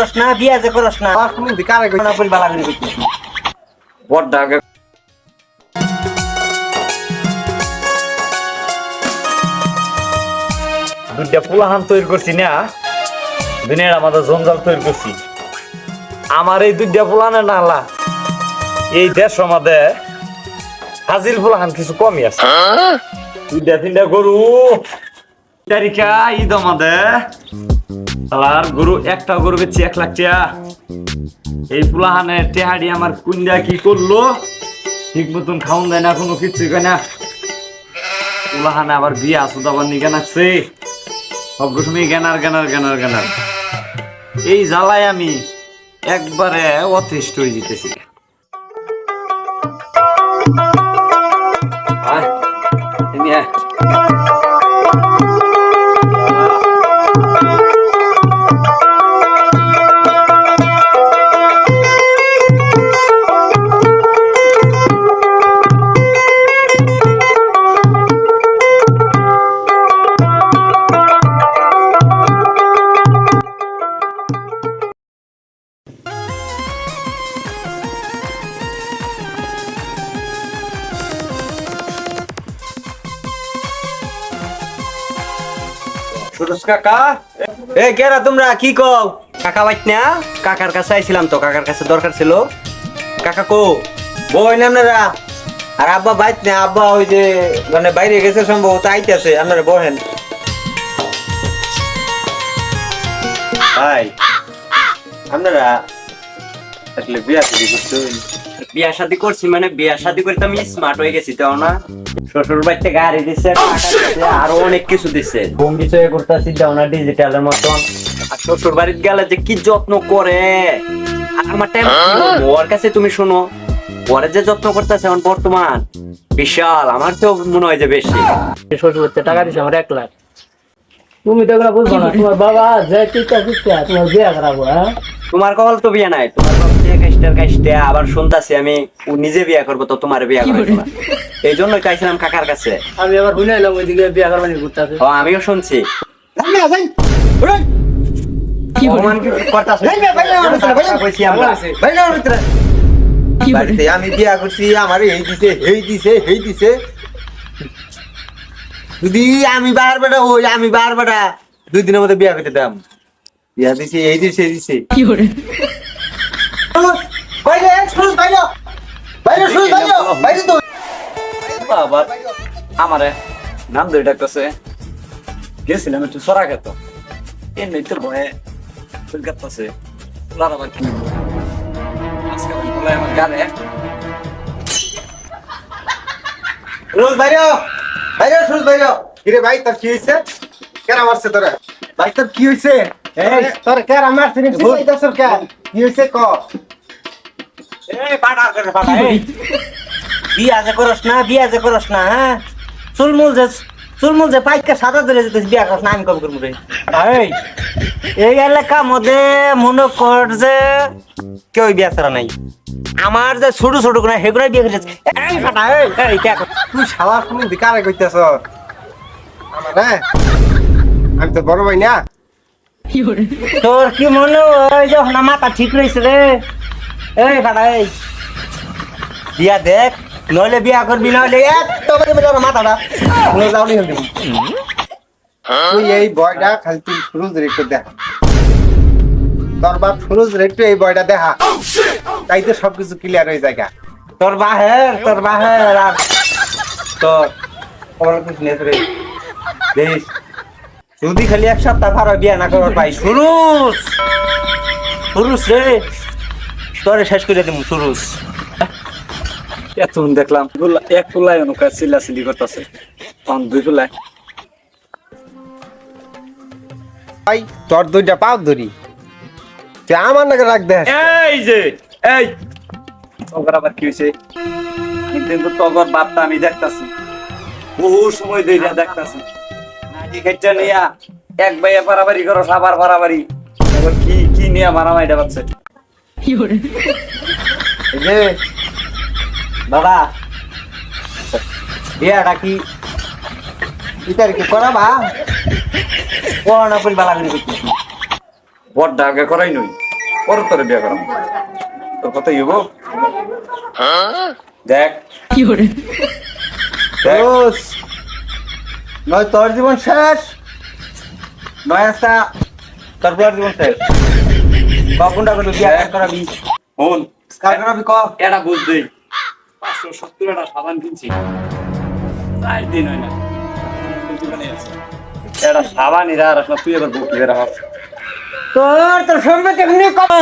করস না বিয়া যে করস না। পাঁচ মিনিট কারে কই? না বল করে কইছিস বড় আগে দুইটা পোলাহান তৈরি করছি না দুনিয়ার আমাদের জঞ্জাল তৈরি করছি। আমার এই দুইটা পোলাহানের নালা এই দেশ আমাদের হাজির পোলাহান কিছু কমই আছে। দুইটা তিনটা গরু। তারিখা ঈদ আমাদের। আর গরু একটা গরু বেচছি এক লাখ এই পুলাহানে টেহাডি আমার কুন্ডা কি করল? ঠিক মতন খাওন দেয় না কোনো কিছু না। পোলাহানে আবার বিয়ে আসুদ আবার নিকে নাকছে সব সময় জ্ঞানার জ্ঞানার জ্ঞানার জ্ঞানার। এই জ্বালায় আমি একবারে অতিষ্ঠ হয়ে যেতেছি। আয়, সুরজ কাকা? এ, কেরা তোমরা? কি কও? কাকা বাইত না? কাকার কাছে আইছিলাম তো, কাকার কাছে দরকার ছিল। কাকা কো? বই না আপনারা? আর আব্বা বাইত না, আব্বা ওই যে মানে বাইরে গেছে সম্ভবত, আইতেছে, আপনারা বহেন। ভাই, আপনারা আসলে বিয়া করছেন বিয়া শাদি করছি মানে বিয়া শাদি করে তো আমি স্মার্ট হয়ে গেছি তাও না? শ্বশুর বাড়িতে গাড়ি দিচ্ছে টাকা আরও অনেক কিছু দিচ্ছে বোম বিষয়ে করতেছি তাও না ডিজিটালের মতন। আর শ্বশুর বাড়িতে গেলে যে কি যত্ন করে? আর আমার টাইম ওর কাছে তুমি শোনো ওরে যে যত্ন করতেছে এখন বর্তমান বিশাল আমার তো মনে হয় যে বেশি। শ্বশুর বাড়িতে টাকা দিছে আমার এক লাখ। তুমি তো এগুলো বুঝব না। তোমার বাবা যে চিন্তা চিন্তা তোমার বিয়ে করাবো হ্যাঁ? তোমার কপাল তো বিয়ে নাই তোমার বাপ যে কাজটার কাজটা আবার শুনতাছি আমি ও নিজে বিয়া করব তো তোমার বিয়া করব এই জন্যই চাইছিলাম কাকার কাছে। আমি আবার শুনে এলাম ওইদিকে বিয়ে করবানি ঘুরতে? ও আমিও শুনছি। অপমান কি করতাছো? কইছি আমরা। বাড়িতে আমি বিয়া করছি আমার এই দিছে এই দিছে এই দিছে। যদি আমি বার বেটা ওই আমি বার বেটা দুই দিনের মধ্যে বিয়া করতে দাম। বিয়া দিছে এই দিছে এই দিছে। বাইরে সুরজ বাইরে। বাইরে সুরজ বাইরে। বাইরে তো। আবার আমারে নাম ধরে ডাকতেছে। গেছিলাম একটু সরা খেত। এমনি তোর ভয়ে ফুল কাটতেছে। আবার কি আজকে আমার গানে রোজ বাইরে কিরে ভাই তোর কি হইছে মারছে তোরা? ভাই তোর কি হইছে এই তোর মারছে? নি ভুল। তোর কে কি হইছে ক? এই পাটা করে পাটা, এই। বিয়া যে করস না বিয়া যে করস না হ্যাঁ? চুলমুল যে চুলমুল যে পাইকা সাদা ধরে বিয়া করস না আমি কবে করব রে? এই এই এলাকা মধ্যে মনে কর যে কেউ বিয়া ছাড়া নাই। আমার যে ছোট ছোট গুণা সেগুলো বিয়ে করেছে এই ফাটা এই। এই কে? তুই শালা শুনি দিকারে কইতেছ। আমার হ্যাঁ? আমি তো বড় ভাই না। তোর কি মনে হয় যে না মাথা ঠিক রয়েছে রে? এই ফাটা এই। বিয়া দেখ নইলে বিয়া করবি নইলে এত বড় বড় মাথাটা। কোনো যাওনি হল তুই এই বয়টা খালি তুই সুরজ রেখে দেখা তোর বাপ সুরজ রেখে এই বয়টা দেখা। তাই তো সবকিছু ক্লিয়ার হয়ে যায় গা। তোর বাহের তোর বাহের আর তোর নেই রে। দেখিস যদি খালি এক সপ্তাহ পার বিয়া না করবার পাই সুরুস সুরুস রে! তোরে শেষ করে দিমু সুরুস এতক্ষণ দেখলাম এক পোলাই অনুকা চিল্লা চিল্লি করতেছে। পান দুই পোলাই ভাই তোর দুইটা পাও ধরি। আমার নাকি রাখ দে এই যে! এই তগর আবার কি হয়েছে কিন্তু তগর বাপটা আমি দেখতাছি। বহু সময় ধরে দেখতাছি। নাকি খেচ্ছা নিয়া এক ভাইয়া পারাবারি করো সাবার পারাবারি এবার কি কি নিয়ে মারামারিটা পাচ্ছে এই যে বাবা বিয়াটা কি? ইতার কি করাবা করোনা বালা করে করতেছি বড় আগে করাই নই পরে তোরে বিয়া করাম। তোর কথা দেখ। রোজ নয় তোর জীবন শেষ। নয় তোর বুয়ার জীবন শেষ। কখনটা কার করাবি? ফোন কার করাবি ক? এটা বুঝতে পাঁচশো সত্তর একটা সাবান কিনছি। চার দিন হয় না। এটা সাবান এরা আর আসলে তুই এবার বকি তোর তোর সম্পর্কে এমনি কম